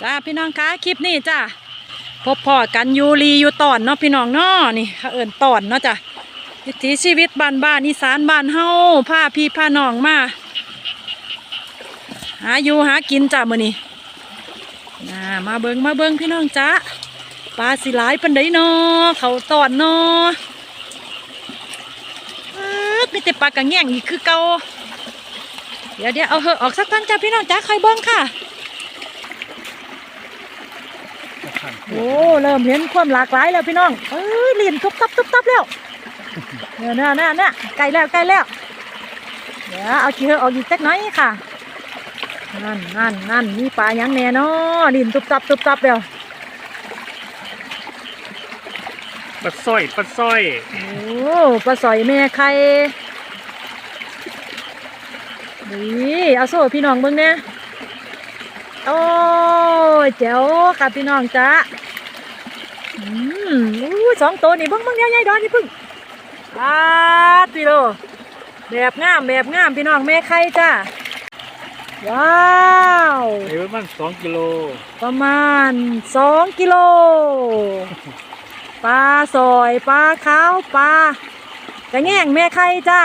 จ้าพี่น้องคะคลิปนี้จ้าพบพ่อกันยูรีอยู่ตอนเนาะพี่น้องเนาะนี่เขาเอิญตอนเนาะจ้ะวิถีชีวิตบ้านบ้านอีสานบ้านเฮาพาพี่พาน้องมาหาอยู่หากินจ้ามือนี้น่ามาเบิงมาเบิงพี่น้องจ้าปลาสิหลายปันไดเนาะเขาตอนเนาะมีแต่ปลากระแง่งอีกคือเกาเดี๋ยวเดี๋ยวเอาเหอะออกสักพันจ้าพี่น้องจ้าใครเบิ้งค่ะ โอ้เริ่มเห็นความหลากหลายแล้วพี่น้องเอ้ยลีนทุบตับทุบตับแล้วเนี่ยน่ะน่ะน่ะใกล้แล้วใกล้แล้วเดี๋ยวเอาขี้เหอะออกอีกสักหน้อยค่ะนั่นนั่นนั่นมีปลาหยังแน่เนาะลีนทุบตับทุบตับแล้วปลาสร้อยปลาสร้อยโอ้ปลาสอยแม่ไข่นี่เอาโซ่พี่น้องเบิ่งเนี่ย โอ้ยแจ๋วค่ะพี่น้องจ้าอืมอู้สองตัวนี่เบิ่งเบิ่งเดี๋ยวยายดอนนี่เพิ่งปลาดพี่โลแบบงามแบบงามพี่น้องแม่ไข่จ้าว้าวไอ้ประมาณสองกิโลประมาณสองกิโลปลาสอยปลาขาวปลากระแง่งแม่ไข่จ้า